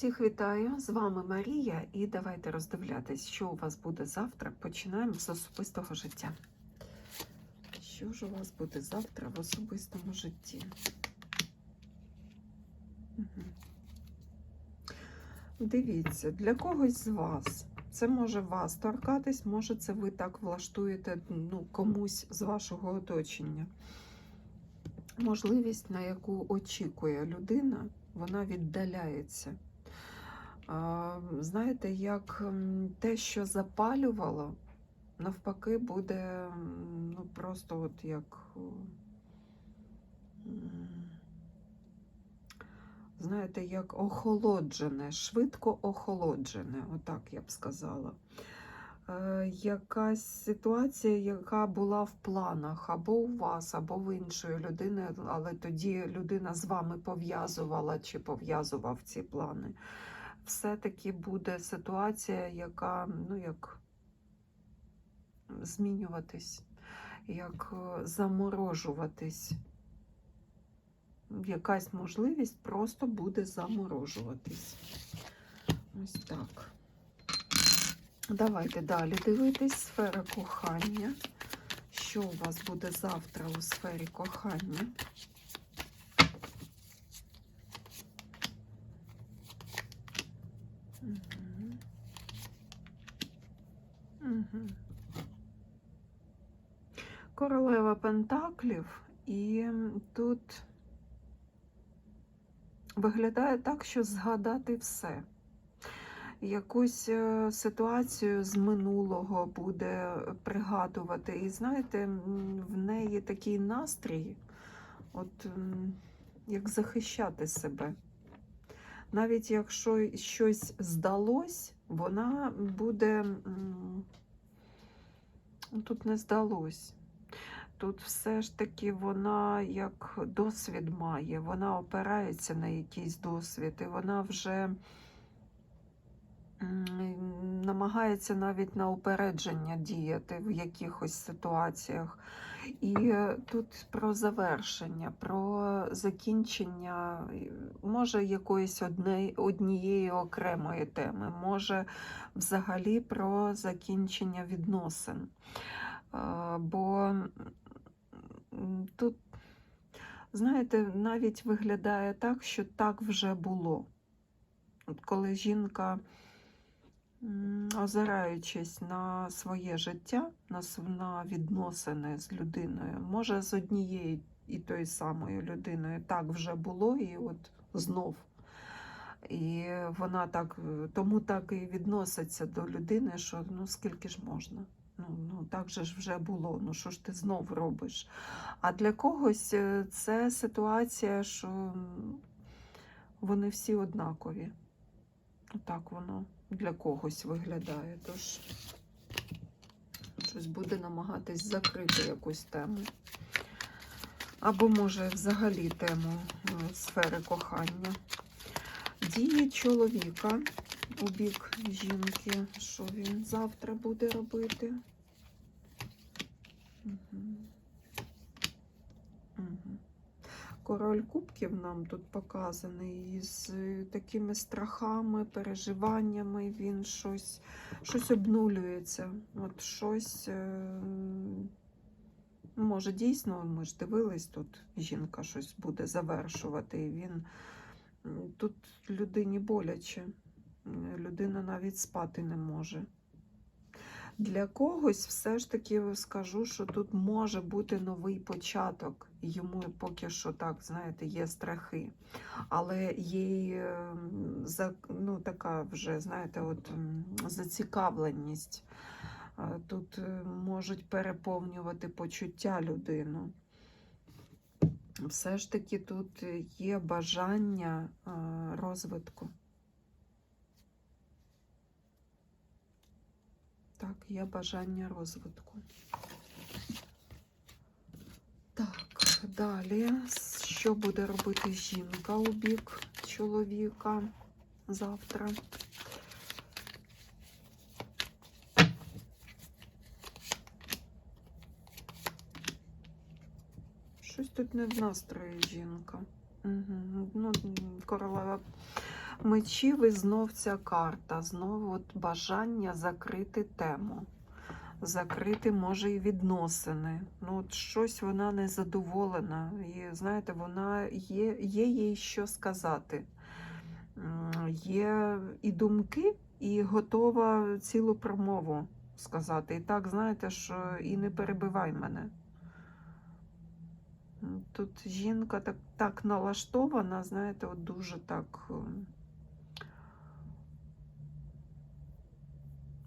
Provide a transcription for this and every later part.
Всіх вітаю! З вами Марія, і давайте роздивлятись, що у вас буде завтра. Починаємо з особистого життя. Що ж у вас буде завтра в особистому житті? Мгм. Дивіться, для когось з вас це може вас торкатись, може це ви так влаштуєте ну, комусь з вашого оточення. Можливість, на яку очікує людина, вона віддаляється. Знаєте, як те, що запалювало, навпаки, буде ну, просто от як. Знаєте, як охолоджене, швидко охолоджене, отак я б сказала. Е, якась ситуація, яка була в планах або у вас, або в іншої людини, але тоді людина з вами пов'язувала чи пов'язував ці плани. Все-таки буде ситуація, яка ну, як змінюватись, як е, заморожуватись. Якась можливість просто буде заморожуватись. Ось так. Давайте далі дивитись сфера кохання. Що у вас буде завтра у сфері кохання? Угу. Королева Пентаклів, і тут виглядає так, що згадати все якусь е, ситуацію з минулого буде пригадувати. І знаєте, в неї такий настрій, от як захищати себе. Навіть якщо щось здалось, вона буде ну, тут не здалось. Тут все ж таки вона як досвід має, вона опирається на якийсь досвід, і вона вже намагається навіть на упередження діяти в якихось ситуаціях. І е, тут про завершення, про закінчення, е, може, якоїсь одне, однієї окремої теми, може взагалі про закінчення відносин. Е, Бо тут, знаєте, навіть виглядає так, що так вже було. От коли жінка озираючись на своє життя, на, відносини з людиною, може з однією і тою самою людиною так вже було, і от знов. І вона так, е, тому так і відноситься до людини, що ну скільки ж можна. Ну, ну так же ж вже було. Ну що ж ти знов робиш? А для когось е, це ситуація, що вони всі однакові. Так воно для когось виглядає. Тож щось буде намагатись закрити якусь тему. Або, може, взагалі тему е, сфери кохання. Дії чоловіка у бік жінки. Що він завтра буде робити? Угу. Угу. Король кубків нам тут показаний із е, такими страхами, переживаннями. Він щось, щось обнулюється. От щось, е, може, дійсно, ми ж дивились, тут жінка щось буде завершувати. І він тут людині боляче. Людина навіть спати не може. Для когось все ж таки скажу, що тут може бути новий початок. Йому поки що так, знаєте, є страхи. Але є й, ем, ну, така вже, знаєте, от зацікавленість. Е, Тут е, можуть переповнювати почуття людину. Все ж таки тут є бажання е, розвитку. Так, є бажання розвитку. Так, далі. Що буде робити жінка у бік чоловіка завтра? Щось тут не в настрої жінка. Угу. Ну, королева мечів і знов ця карта. Знову от бажання закрити тему. Закрити, може, і відносини. Ну, от щось вона незадоволена. І знаєте, вона є, є їй що сказати. Є і думки, і готова цілу промову сказати. І так, знаєте, що і не перебивай мене. Тут жінка так, так налаштована, знаєте, от дуже так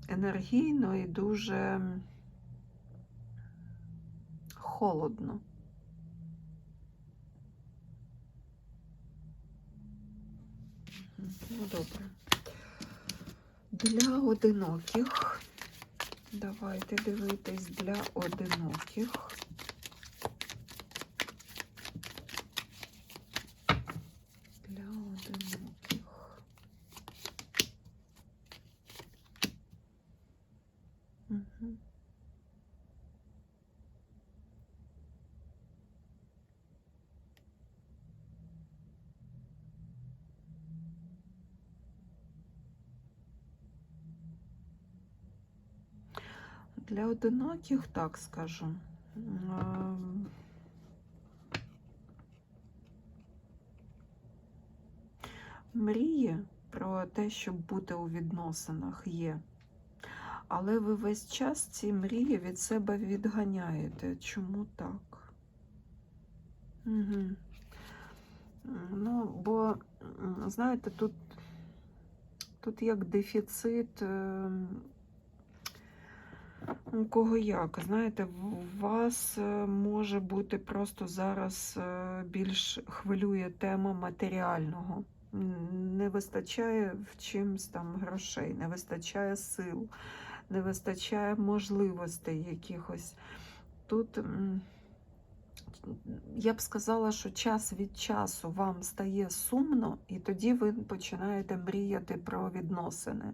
енергійно і дуже холодно. Ну, добре. Для одиноких. Давайте дивитись для одиноких. Для одиноких. Мгм. Для одиноких, так скажу. ем, Мрії про те, щоб бути у відносинах, є. Але ви весь час ці мрії від себе відганяєте. Чому так? Угу. Ну, бо, знаєте, тут, тут як дефіцит. У кого як? Знаєте, в вас е, може бути просто зараз е, більш хвилює тема матеріального. Не вистачає в чимсь там грошей, не вистачає сил, не вистачає можливостей якихось. Тут я б сказала, що час від часу вам стає сумно, і тоді ви починаєте мріяти про відносини.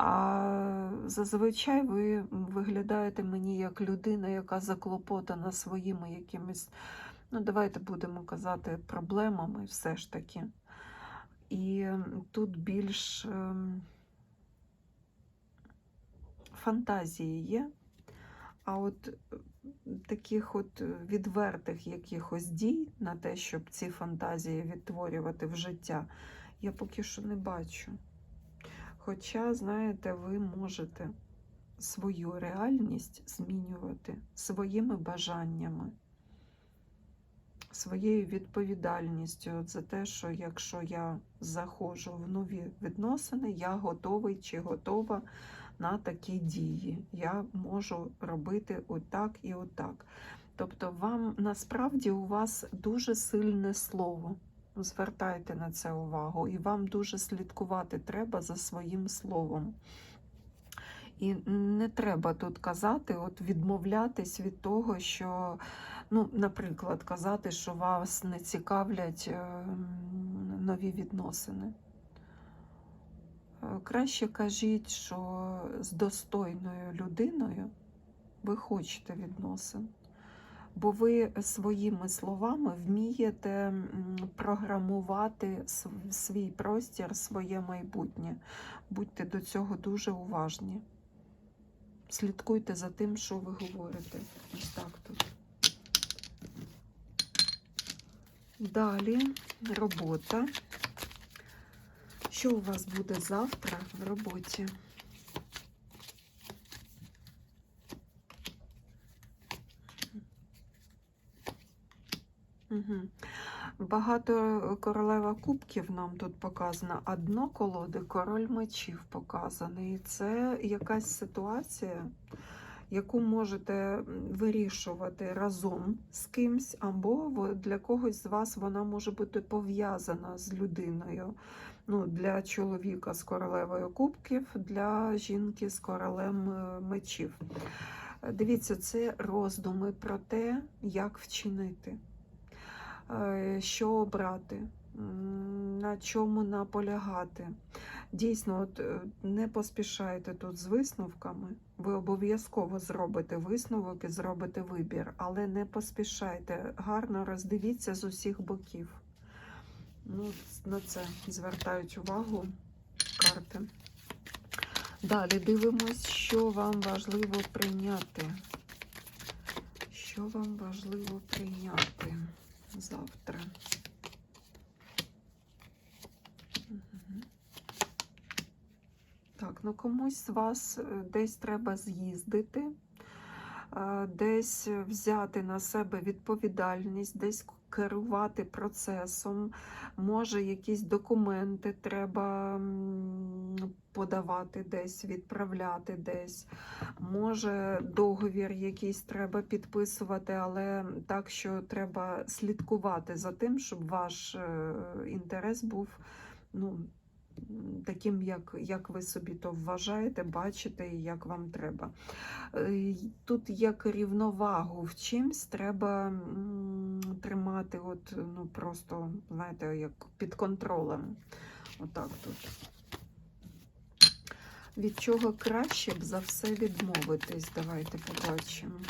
А зазвичай ви виглядаєте мені як людина, яка заклопотана своїми якимись, ну давайте будемо казати, проблемами все ж таки. І тут більш ем, фантазії є. А от таких от відвертих якихось дій на те, щоб ці фантазії відтворювати в життя, я поки що не бачу. Хоча, знаєте, ви можете свою реальність змінювати своїми бажаннями, своєю відповідальністю за те, що якщо я заходжу в нові відносини, я готовий чи готова на такі дії. Я можу робити отак і отак. Тобто, вам насправді у вас дуже сильне слово. Звертайте на це увагу, і вам дуже слідкувати треба за своїм словом. І не треба тут казати, от відмовлятись від того, що, ну, наприклад, казати, що вас не цікавлять е, нові відносини. Е, Краще кажіть, що з достойною людиною ви хочете відносин бо ви своїми словами вмієте програмувати свій простір, своє майбутнє. Будьте до цього дуже уважні. Слідкуйте за тим, що ви говорите. Ось так тут. Далі робота. Що у вас буде завтра в роботі? Багато королева кубків нам тут показано, а дно колоди король мечів показаний. І це якась ситуація, яку можете вирішувати разом з кимсь, або для когось з вас вона може бути пов'язана з людиною. Ну, для чоловіка з королевою кубків, для жінки з королем е, мечів. Е, Дивіться, це роздуми про те, як вчинити е, що обрати, на чому наполягати. Дійсно, от е, не поспішайте тут з висновками. Ви обов'язково зробите висновок і зробите вибір, але не поспішайте. Гарно роздивіться з усіх боків. Ну, на це звертають увагу карти. Далі дивимось, що вам важливо прийняти. Що вам важливо прийняти завтра? Так, ну комусь з вас е, десь треба з'їздити, е, десь взяти на себе відповідальність, десь керувати процесом. Може, якісь документи треба подавати десь, відправляти десь. Може, договір якийсь треба підписувати, але так, що треба слідкувати за тим, щоб ваш е, інтерес був ну, таким, як, як ви собі то вважаєте, бачите і як вам треба. Е, Тут як рівновагу в чимсь треба тримати, от, ну, просто, знаєте, як під контролем. Отак тут. Від чого краще б за все відмовитись? Давайте побачимо.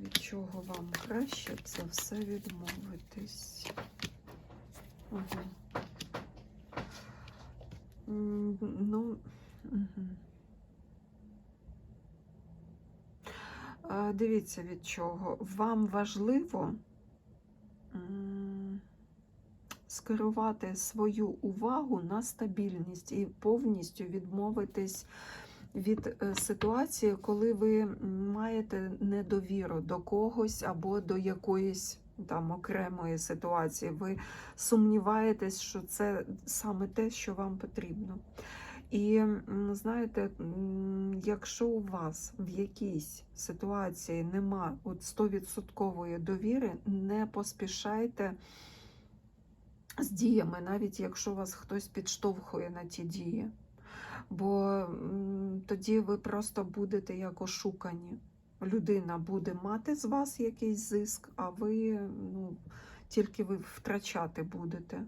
Від чого вам краще б за все відмовитись? Угу. Ну, угу. Дивіться від чого. Вам важливо скерувати свою увагу на стабільність і повністю відмовитись від е, ситуації, коли ви маєте недовіру до когось або до якоїсь там окремої ситуації. Ви сумніваєтесь, що це саме те, що вам потрібно. І знаєте, якщо у вас в якійсь ситуації нема от 100% довіри, не поспішайте з діями, навіть якщо вас хтось підштовхує на ті дії. Бо тоді ви просто будете як ошукані. Людина буде мати з вас якийсь зиск, а ви ну, тільки ви втрачати будете.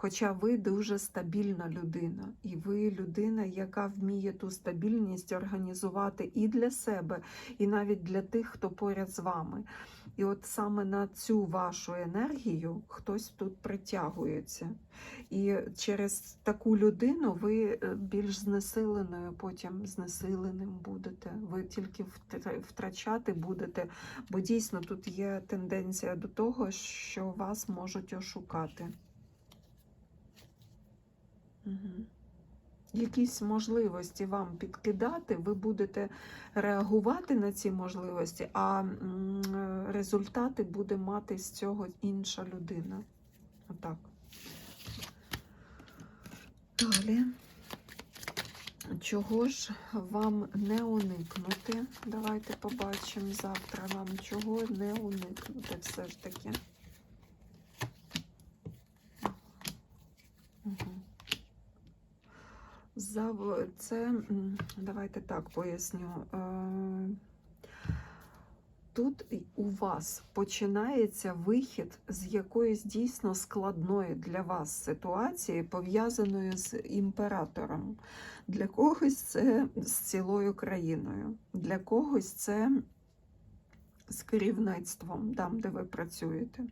Хоча ви дуже стабільна людина, і ви людина, яка вміє ту стабільність організувати і для себе, і навіть для тих, хто поряд з вами. І от саме на цю вашу енергію хтось тут притягується. І через таку людину ви е, більш знесиленою, потім знесиленим будете. Ви тільки втра- втрачати будете, бо дійсно тут є тенденція до того, що вас можуть ошукати. Якісь можливості вам підкидати, ви будете реагувати на ці можливості, а результати буде мати з цього інша людина. Отак. Далі. Чого ж вам не уникнути? Давайте побачимо завтра вам, чого не уникнути все ж таки. Угу. Зав... Це давайте так поясню. Е, Тут у вас починається вихід з якоїсь дійсно складної для вас ситуації, пов'язаної з імператором. Для когось це з цілою країною, для когось це з керівництвом, там, де ви працюєте.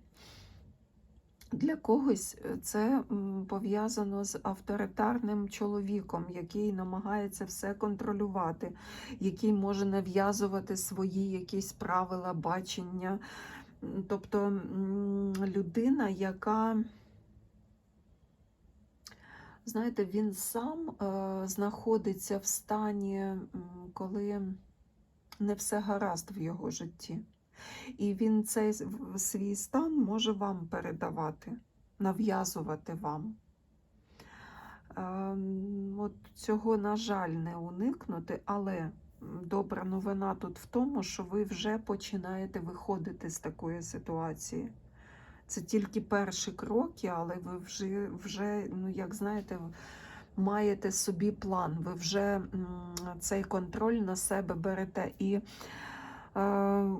Для когось е, це пов'язано з авторитарним чоловіком, який намагається все контролювати, який може нав'язувати свої якісь правила бачення. Тобто людина, яка, знаєте, він сам е, знаходиться в стані, коли не все гаразд в його житті. І він цей свій стан може вам передавати, нав'язувати вам. Ем, От цього, на жаль, не уникнути, але добра новина тут в тому, що ви вже починаєте виходити з такої ситуації. Це тільки перші кроки, але ви вже, вже ну, як знаєте, маєте собі план, ви вже цей контроль на себе берете. І е,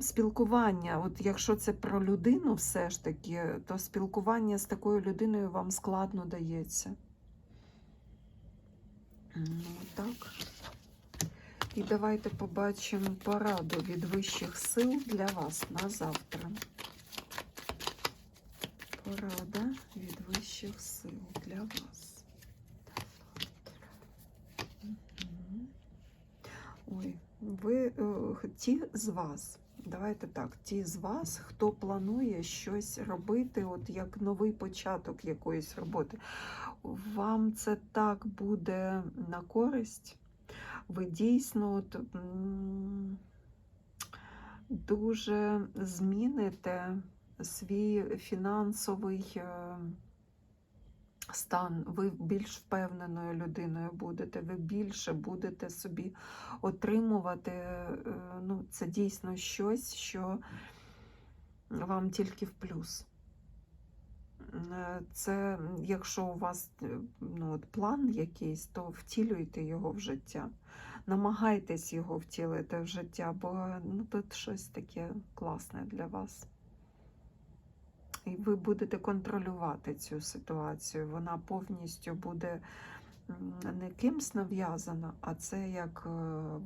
спілкування, от якщо це про людину, все ж таки, то спілкування з такою людиною вам складно дається. Ну, так. І давайте побачимо пораду від вищих сил для вас на завтра. порада від вищих сил для вас. Ой, ви е, ті з вас. Давайте так, ті з вас, хто планує щось робити, от як новий початок якоїсь роботи, вам це так буде на користь. Ви дійсно от, дуже зміните свій фінансовий е, стан. Ви більш впевненою людиною будете, ви більше будете собі отримувати. е, Ну, це дійсно щось, що вам тільки в плюс. Е, Це якщо у вас е, ну, от план якийсь, то втілюйте його в життя. Намагайтесь його втілити в життя, бо ну, тут щось таке класне для вас. І ви будете контролювати цю ситуацію. Вона повністю буде не кимсь нав'язана, а це як е,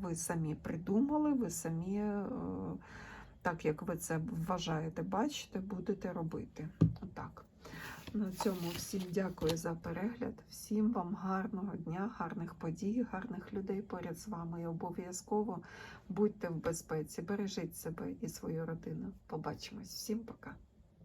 ви самі придумали, ви самі, е, так як ви це вважаєте, бачите, будете робити. Отак. На цьому всім дякую за перегляд. Всім вам гарного дня, гарних подій, гарних людей поряд з вами. І обов'язково будьте в безпеці, бережіть себе і свою родину. Побачимось. Всім пока.